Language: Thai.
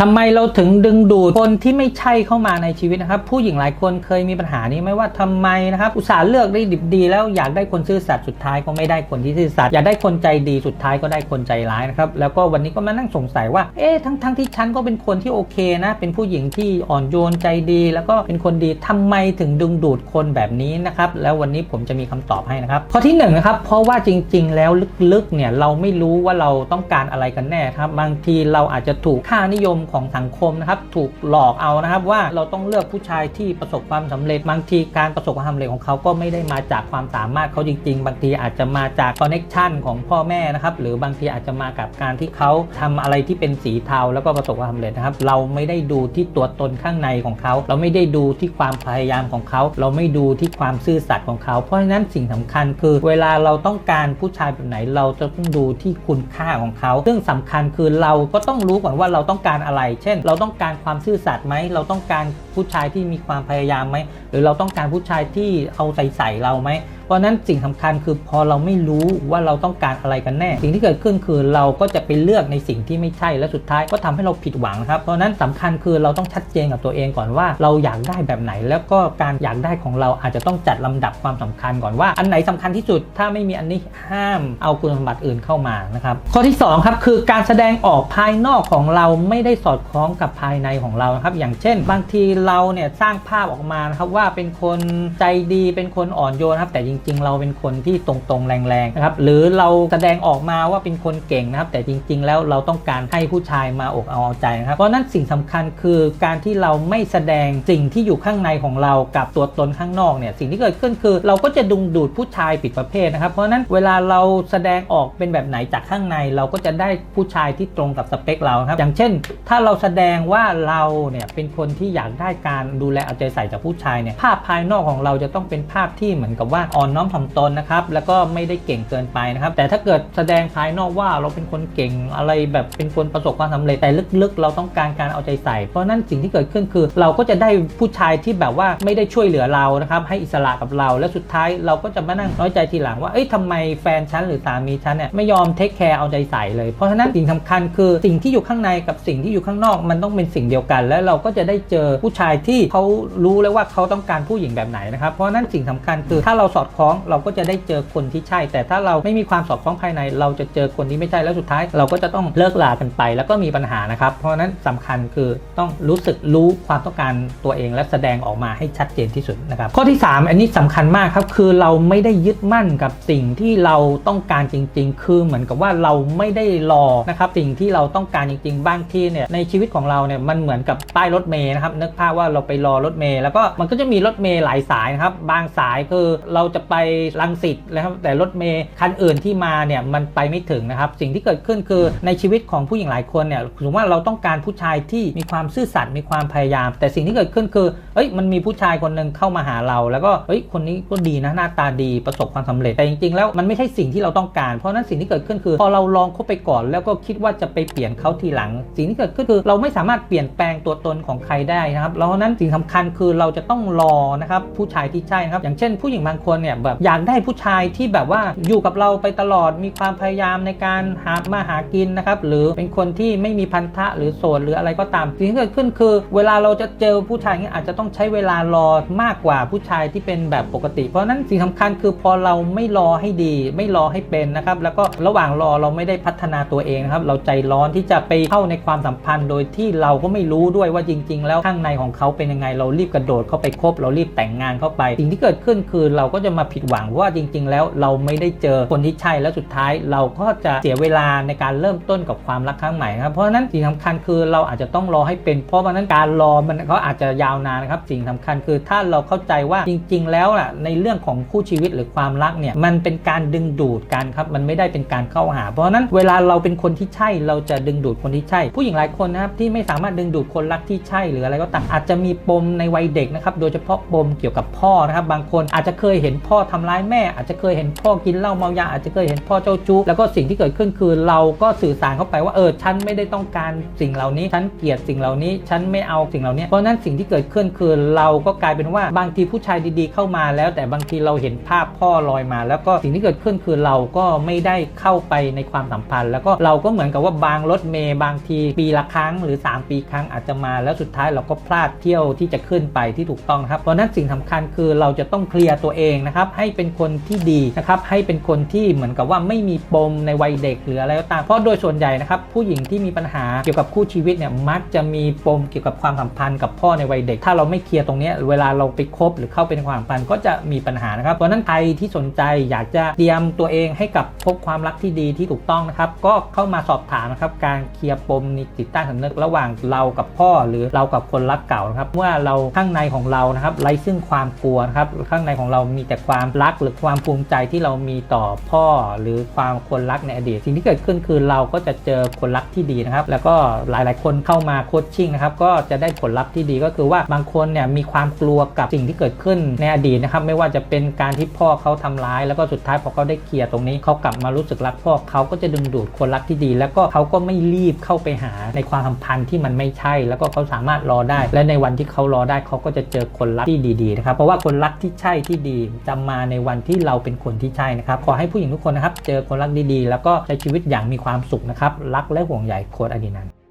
ทำไมเราถึงดึงดูดคนที่ไม่ใช่เข้ามาในชีวิตนะครับ ผู้หญิงหลายคนเคยมีปัญหานี้ไหมว่าทำไมนะครับ อุตส่าห์เลือกได้ดิบดี แล้วอยากได้คนซื่อสัตย์สุดท้ายก็ไม่ได้คนที่ซื่อสัตย์อยากได้คนใจดีสุดท้ายก็ได้คนใจร้ายนะครับแล้วก็วันนี้ก็มานั่งสงสัยว่าเอ๊ะทั้งทั้งที่ฉันก็เป็นคนที่โอเคนะ เป็นผู้หญิงที่อ่อนโยนใจดี แล้วก็เป็นคนดีทำไมถึงดึงดูดคนแบบนี้นะครับแล้ววันนี้ผมจะมีคำตอบให้นะครับข้อที่หนึ่งนะครับเพราะว่าจริง ๆ แล้วลึกๆเนี่ยเราไม่รู้ว่าเราต้องการอะไรกันแน่ครับบางทีเราอาจจะถูกค่านิยมของสังคมนะครับถูกหลอกเอานะครับว่าเราต้องเลือกผู้ชายที่ประสบความสำเร็จบางทีการประสบความสำเร็จของเขาก็ไม่ได้มาจากความสามารถเขาจริง ๆ บางทีอาจจะมาจากคอนเน็ชันของพ่อแม่นะครับหรือบางทีอาจจะมากับการที่เขาทำอะไรที่เป็นสีเทาแล้วก็ประสบความสำเร็จนะครับ เราไม่ได้ดูที่ตัวตนข้างในของเขา เราไม่ได้ดูที่ความพยายามของเขา เราไม่ดูที่ความซื่อสัตย์ของเขา เพราะฉะนั้นสิ่งสำคัญคือ เวลาเราต้องการผู้ชายแบบไหน เราจะต้องดูที่คุณค่าของเขา ซึ่งสำคัญคือเราก็ต้องรู้ก่อนว่าเราต้องการอะไรเช่น เราต้องการความซื่อสัตย์ไหม เราต้องการผู้ชายที่มีความพยายามไหมหรือเราต้องการผู้ชายที่เอาใจใส่เราไหมเพราะนั้นสิ่งสำคัญคือพอเราไม่รู้ว่าเราต้องการอะไรกันแน่ สิ่งที่เกิดขึ้นคือเราก็จะไปเลือกในสิ่งที่ไม่ใช่และสุดท้ายก็ทำให้เราผิดหวังครับเพราะฉะนั้นสำคัญคือเราต้องชัดเจนกับตัวเองก่อนว่า เราอยากได้แบบไหน แล้วก็การอยากได้ของเราอาจจะต้องจัดลำดับความสำคัญก่อนว่า อันไหนสำคัญที่สุดถ้าไม่มีอันนี้ห้ามเอาคุณสมบัติอื่นเข้ามานะครับข้อที่สองครับคือการแสดงออกภายนอกของเราไม่ได้สอดคล้องกับภายในของเรานะครับอย่างเช่น บางทีเราเนี่ยสร้างภาพออกมานะครับว่าเป็นคนใจดีเป็นคนอ่อนโยนครับแต่จริง ๆ เราเป็นคนที่ตรงๆแรงๆนะครับหรือเราแสดงออกมาว่าเป็นคนเก่งนะครับ แต่จริง ๆ แล้วเราต้องการให้ผู้ชายมาอกเอาเอาใจนะครับเพราะนั้นสิ่งสำคัญคือการที่เราไม่แสดงสิ่งที่อยู่ข้างในของเรากับตัวตนข้างนอกเนี่ยสิ่งที่เกิดขึ้นคือเราก็จะดึงดูดผู้ชายผิดประเภทนะครับ เพราะฉะนั้นเวลาเราแสดงออกเป็นแบบไหนจากข้างใน เราก็จะได้ผู้ชายที่ตรงกับสเปคเราครับอย่างเช่น ถ้าเราแสดงว่าเราเนี่ยเป็นคนที่อยากได้การดูแลเอาใจใส่จากผู้ชายเนี่ยภาพภายนอกของเราจะต้องเป็นภาพที่เหมือนกับว่าอ่อนน้อมถ่อมตนนะครับแล้วก็ไม่ได้เก่งเกินไปนะครับแต่ถ้าเกิดแสดงภายนอกว่าเราเป็นคนเก่งอะไรแบบเป็นคนประสบความสำเร็จแต่ลึกๆ เราต้องการการเอาใจใส่ เพราะนั้นสิ่งที่เกิดขึ้นคือ เราก็จะได้ผู้ชายที่แบบว่าไม่ได้ช่วยเหลือเรานะครับให้อิสระกับเรา และสุดท้ายเราก็จะมานั่งน้อยใจทีหลังว่าเอ้ยทำไมแฟนฉันหรือสามีฉันเนี่ยไม่ยอมเทคแคร์เอาใจใส่เลย เพราะฉะนั้นสิ่งสำคัญคือสิ่งที่อยู่ข้างในกับสิ่งที่อยู่ข้างนอกมันต้องเป็นสิ่งเดียวกัน แล้วเราก็จะได้เจอผู้ชายที่เขารู้แล้วว่าเขาต้องการผู้หญิงแบบไหนนะครับเพราะนั้นสิ่งสำคัญคือถ้าเราสอดคล้องเราก็จะได้เจอคนที่ใช่ แต่ถ้าเราไม่มีความสอดคล้องภายใน เราจะเจอคนที่ไม่ใช่แล้วสุดท้าย เราก็จะต้องเลิกลากันไป แล้วก็มีปัญหานะครับเพราะนั้นสำคัญคือต้องรู้สึกรู้ความต้องการตัวเองและแสดงออกมาให้ชัดเจนที่สุดนะครับข้อที่ 3 อันนี้สำคัญมากครับคือเราไม่ได้ยึดมั่นกับสิ่งที่เราต้องการจริง ๆ คือเหมือนกับว่าเราไม่ได้รอนะครับสิ่งที่เราต้องการจริง ๆ บางทีเนี่ยในชีวิตของเราเนี่ยมันเหมือนกับป้ายรถเมย์นะครับนึกภาพว่าเราไปรอรถเมย์แล้วก็มันก็จะมีรถเมย์หลายสายนะครับบางสายคือเราจะไปลังสิตนะครับแต่รถเมย์คันอื่นที่มาเนี่ยมันไปไม่ถึงนะครับสิ่งที่เกิดขึ้นคือในชีวิตของผู้หญิงหลายคนเนี่ยสมมติว่าเราต้องการผู้ชายที่มีความซื่อสัตย์มีความพยายาม แต่สิ่งที่เกิดขึ้นคือเอ้ยมันมีผู้ชายคนหนึ่งเข้ามาหาเรา แล้วก็เอ้ยคนนี้ก็ดีนะหน้าตาดีประสบความสำเร็จแต่จริงๆ แล้วมันไม่ใช่สิ่งที่เราต้องการ เพราะนั้นสิ่งที่เกิดขึ้นคือ พอเราลองคบไปก่อนแล้วก็คิดว่าจะไปเปลี่ยนเขาทีหลัง สิ่งที่เกิดขึ้นคือเราไม่สามารถเปลี่ยนแปลงตัวตนของใครได้นะครับเพราะนั้นสิ่งสำคัญคือเราจะต้องรอนะครับผู้ชายที่ใช่นะครับ อย่างเช่น ผู้หญิงบางคนเนี่ยแบบอยากได้ผู้ชายที่แบบว่าอยู่กับเราไปตลอดมีความพยายามในการหามาหากินนะครับ หรือเป็นคนที่ไม่มีพันธะหรือโสดหรืออะไรก็ตามสิ่งที่เกิดขึ้นคือ เวลาเราจะเจอผู้ชายอย่างนี้อาจจะต้องใช้เวลารอมากกว่าผู้ชายที่เป็นแบบปกติ เพราะนั้นสิ่งสำคัญคือพอเราไม่รอให้ดี ไม่รอให้เป็นนะครับ แล้วก็ระหว่างรอเราไม่ได้พัฒนาตัวเองนะครับ เราใจร้อนที่จะไปเข้าในความสัมพันธ์ โดยที่เราก็ไม่รู้ด้วยว่าจริง ๆ แล้วข้างในของเขาเป็นยังไงเรารีบกระโดดเข้าไปคบ เรารีบแต่งงานเข้าไปสิ่งที่เกิดขึ้นคือเราก็จะมาผิดหวังว่าจริง ๆ แล้วเราไม่ได้เจอคนที่ใช่แล้วสุดท้าย เราก็จะเสียเวลาในการเริ่มต้นกับความรักครั้งใหม่ครับเพราะฉะนั้นสิ่งสำคัญคือเราอาจจะต้องรอให้เป็น เพราะว่านั้นการรอมันเขาอาจจะยาวนานนะครับสิ่งสำคัญคือถ้าเราเข้าใจว่าจริง ๆ แล้วน่ะในเรื่องของคู่ชีวิตหรือความรักเนี่ยมันเป็นการดึงดูดกันครับมันไม่ได้เป็นการเข้าหา เพราะฉะนั้นเวลาเราเป็นคนที่ใช่เราจะดึงดูดคนที่ใช่ ผู้หญิงหลายคนนะครับที่ไม่สามารถดึงดูดคนรักที่ใช่หรืออะไรก็ตามอาจจจะมีปมในวัยเด็กนะครับโดยเฉพาะปมเกี่ยวกับพ่อนะครับ บางคนอาจจะเคยเห็นพ่อทำร้ายแม่ อาจจะเคยเห็นพ่อกินเหล้าเมายาอาจจะเคยเห็นพ่อเจ้าชู้แล้วก็สิ่งที่เกิดขึ้นคือเราก็สื่อสารเข้าไปว่าเออฉันไม่ได้ต้องการสิ่งเหล่านี้ฉันเกลียดสิ่งเหล่านี้ฉันไม่เอาสิ่งเหล่านี้เพราะฉะนั้นสิ่งที่เกิดขึ้นคือเราก็กลายเป็นว่าบางทีผู้ชายดีๆ เข้ามาแล้ว แต่บางทีเราเห็นภาพพ่อลอยมา แล้วก็สิ่งที่เกิดขึ้นคือเราก็ไม่ได้เข้าไปในความสัมพันธ์ แล้วก็เราก็เหมือนกับว่าบางรถเมย์บางทีปีละครั้งหรือ 3 ปีครั้งอาจจะมาแล้วสุดท้ายเราก็พลาดเที่ยวที่จะขึ้นไปที่ถูกต้องครับเพราะนั้นสิ่งสำคัญคือเราจะต้องเคลียร์ตัวเองนะครับให้เป็นคนที่ดีนะครับให้เป็นคนที่เหมือนกับว่าไม่มีปมในวัยเด็กหรืออะไรก็ตามเพราะโดยส่วนใหญ่นะครับผู้หญิงที่มีปัญหาเกี่ยวกับคู่ชีวิตเนี่ยมักจะมีปมเกี่ยวกับความสัมพันธ์กับพ่อในวัยเด็ก ถ้าเราไม่เคลียร์ตรงนี้เวลาเราไปคบหรือเข้าไปในความสัมพันธ์ก็จะมีปัญหานะครับเพราะฉะนั้นใครที่สนใจอยากจะเตรียมตัวเองให้กับพบความรักที่ดีที่ถูกต้องนะครับก็เข้ามาสอบถามนะครับการเคลียร์ปมในจิตใต้สำนึกระหว่างเรากับพ่อหรือเรากับคนรักเก่านะครับเมื่อเราข้างในของเรานะครับไร้ซึ่งความกลัวนะครับข้างในของเรามีแต่ความรักหรือความภูมิใจที่เรามีต่อพ่อหรือความคนรักในอดีต สิ่งที่เกิดขึ้นคือเราก็จะเจอคนรักที่ดีนะครับ แล้วก็หลายๆ คนเข้ามาโคชชิ่งนะครับก็จะได้ผลลัพธ์ที่ดีก็คือว่าบางคนเนี่ยมีความกลัวกับสิ่งที่เกิดขึ้นในอดีตนะครับไม่ว่าจะเป็นการที่พ่อเขาทำร้าย แล้วก็สุดท้ายพอเขาได้เคลียร์ตรงนี้เขากลับมารู้สึกรักพ่อเขาก็จะดึงดูดคนรักที่ดี แล้วก็เขาก็ไม่รีบเข้าไปหาในความสัมพันธ์ที่มันไม่ใช่ แล้วก็เขาสามารถรอได้และในวันที่เขารอได้เขาก็จะเจอคนรักที่ดีๆนะครับเพราะว่าคนรักที่ใช่ที่ดีจะมาในวันที่เราเป็นคนที่ใช่นะครับขอให้ผู้หญิงทุกคนนะครับเจอคนรักดีๆ แล้วก็ใช้ชีวิตอย่างมีความสุขนะครับรักและห่วงใยโค้ดอดีนันท์